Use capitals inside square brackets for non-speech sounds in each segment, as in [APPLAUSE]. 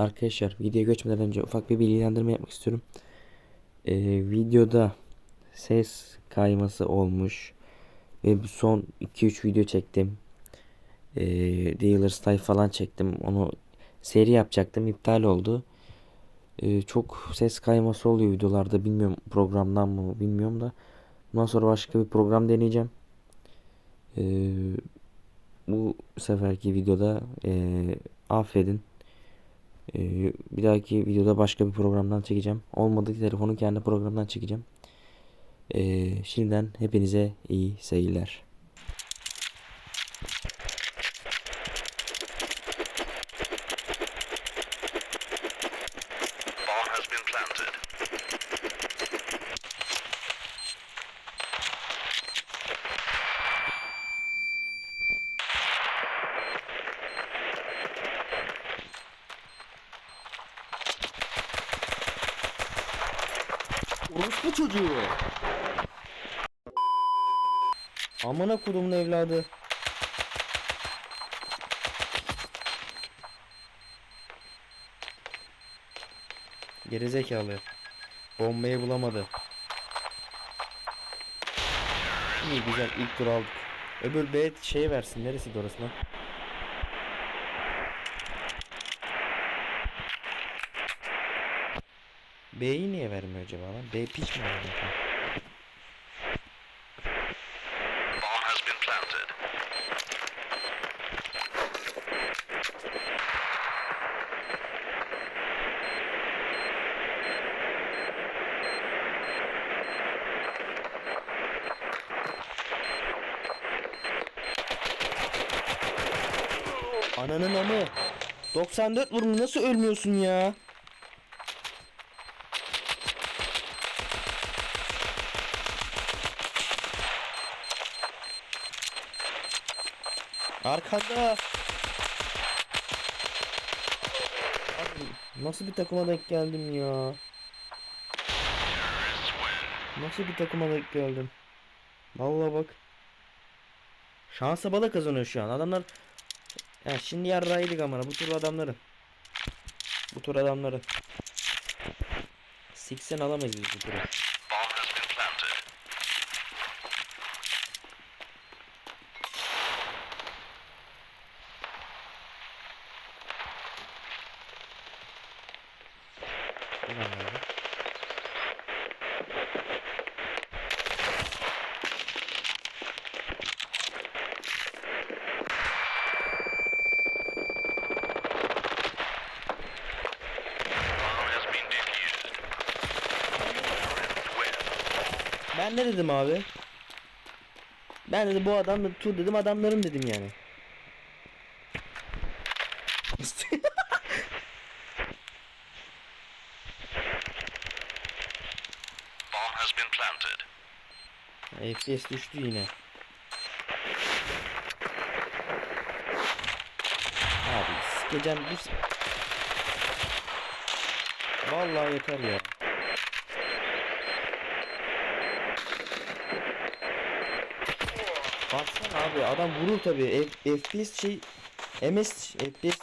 Arkadaşlar videoya geçmeden önce ufak bir bilgilendirme yapmak istiyorum. Ee, videoda ses kayması olmuş ve son 2-3 video çektim. Ee, Dealers Life falan çektim. Onu seri yapacaktım. iptal oldu. Ee, çok ses kayması oluyor videolarda. Bilmiyorum programdan mı bilmiyorum da. Bundan sonra başka bir program deneyeceğim. Ee, bu seferki videoda ee, affedin. Ee, bir dahaki videoda başka bir programdan çekeceğim. Olmadı telefonu kendi programdan çekeceğim. Ee, şimdiden hepinize iyi seyirler. Orospu çocuğu. Amına kodumun evladı. Gerizekalı. Bombayı bulamadı. İyi güzel ilk tur aldık. Öbür B şey versin. Neresi orası B'yi niye vermiyor acaba lan? B piç mi planted. Ananın amı. 94 vurmu nasıl ölmüyorsun ya? Arkada. Abi, nasıl bir takıma denk geldim ya? Nasıl bir takıma denk geldim? Vallahi bak. Şansa bala kazanıyor şu an. Adamlar ya şimdi yarrağıydık amına bu tur adamları. Bu tur adamları. Siksen alamayız biz bu turu. Ben ne dedim abi? Ben dedim bu adam da tur dedim adamlarım dedim yani. [LAUGHS] Bomb has been planted. FPS düştü yine. Abi sikeceğim s- Vallahi yeter ya. Baksana abi adam vurur tabi. FPS şey MS FPS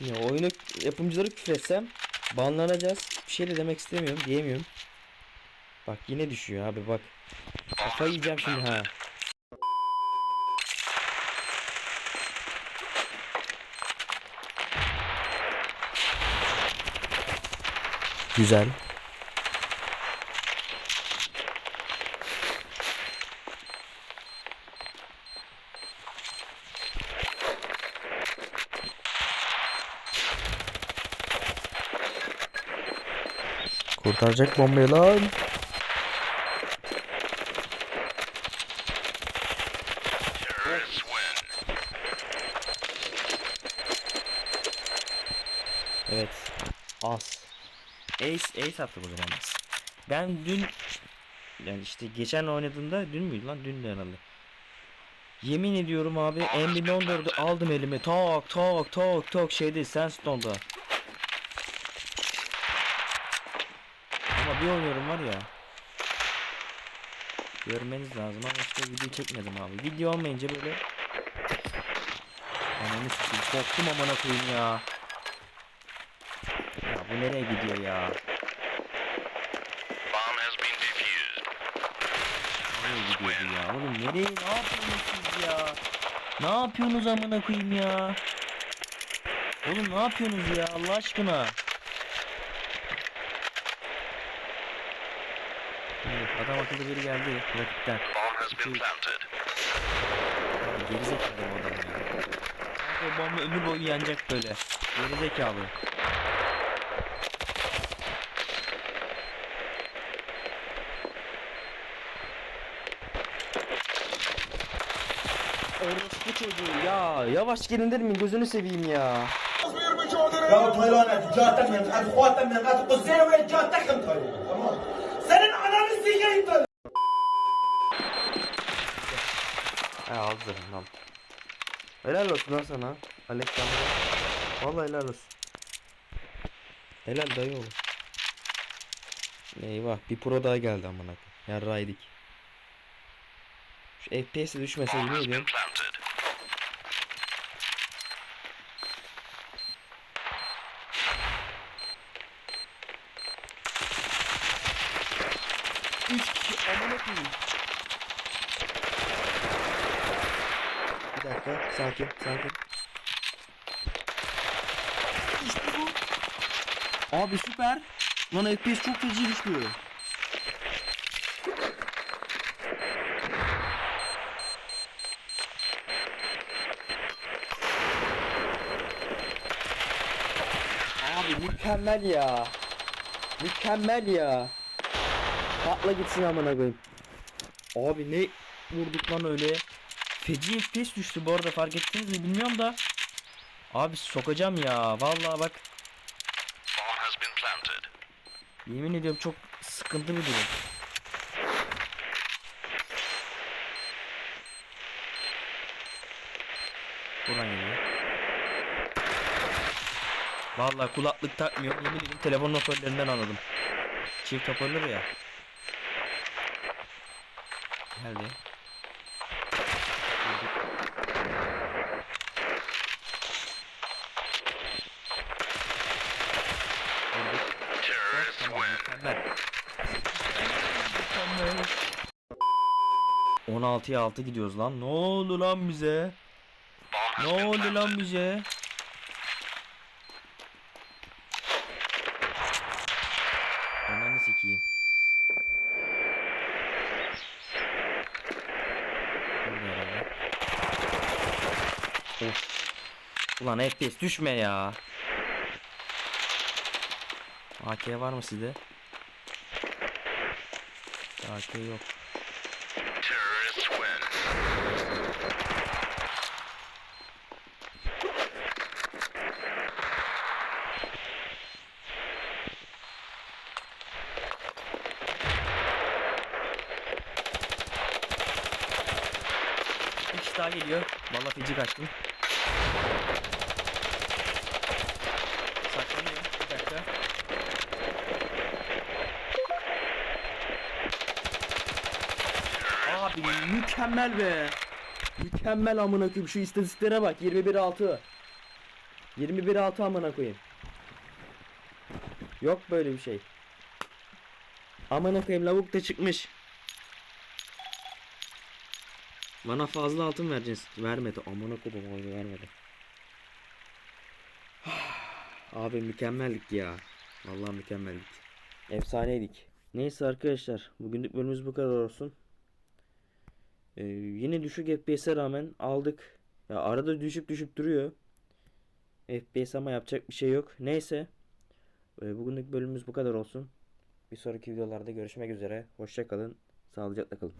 ya oyunu yapımcıları küfretsem banlanacağız. Bir şey de demek istemiyorum diyemiyorum. Bak yine düşüyor abi bak. Kafayı yiyeceğim şimdi ha. Güzel. Kurtaracak bombayı lan. Evet. Az. Ace Ace o zaman biz. Ben dün yani işte geçen oynadığımda dün müydü lan? Dün de herhalde. Yemin ediyorum abi M1014'ü aldım elime. Tak tak tak tak şeyde Sandstone'da. Bir oynuyorum var ya. Görmeniz lazım ama işte video çekmedim abi. Video olmayınca böyle Ananı sikeyim. Korktum amına koyayım ya. Ya bu nereye gidiyor ya? Bomb has been defused. Nereye gidiyor bu ya? Oğlum nereye? Ne yapıyorsunuz siz ya? Ne yapıyorsunuz amına koyayım ya? Oğlum ne yapıyorsunuz ya Allah aşkına? Evet, adam akıllı biri geldi rakipten. Bomb has been planted. Gerizekalı bu adam ya. Sanki o bomba ömür boyu yanacak böyle. Gerizekalı. Orospu çocuğu ya. Yavaş gelin derim mi? Gözünü seveyim ya. يا طيران جاتك من قد خواتك من قد قزير وين جاتك انت تمام senin ananı sikeyim ben. He hazırım lan. Helal olsun lan sana. Alexander. Vallahi helal olsun. Helal dayı oğlum. Eyvah bir pro daha geldi amına koyayım. Yarraydık. Şu FPS'i düşmese yemin ediyorum. planted. Üç kişi amına koyayım. Bir dakika sakin sakin. İşte bu. Abi süper. Lan FPS çok feci düştü. Abi mükemmel ya. Mükemmel ya. Patla gitsin amına koyayım. Abi ne vurduk lan öyle. Feci FPS düştü bu arada fark ettiniz mi bilmiyorum da. Abi sokacağım ya vallahi bak. Yemin ediyorum çok sıkıntı bir durum. Buradan geliyor. Vallahi kulaklık takmıyorum. Yemin ederim telefon hoparlörlerinden anladım. Çift hoparlör ya. Geldi. Vurduk. Vurduk. Terrorists Tamam, win. Mükemmel. Mükemmel. 16'ya 6 gidiyoruz lan. Ne oldu lan bize? Ne oldu lan bize? Ananı sikeyim. Of. Ulan FPS düşme ya. AK var mı sizde? AK yok. Daha geliyor. Vallahi feci kaçtım. Saklanıyor. Bir dakika. Abi mükemmel be. Mükemmel amına koyayım. Şu istatistiklere bak. 21 6. 21 6 amına koyayım. Yok böyle bir şey. Amına koyayım lavuk da çıkmış. Bana fazla altın vereceksin. Vermedi. Amına koyayım oyunu vermedi. [SIGHS] Abi mükemmellik ya. Vallahi mükemmellik. Efsaneydik. Neyse arkadaşlar. Bugünlük bölümümüz bu kadar olsun. Ee, yine düşük FPS'e rağmen aldık. Ya arada düşüp düşüp duruyor. FPS ama yapacak bir şey yok. Neyse. Ee, bugünlük bölümümüz bu kadar olsun. Bir sonraki videolarda görüşmek üzere. Hoşça kalın. Sağlıcakla kalın.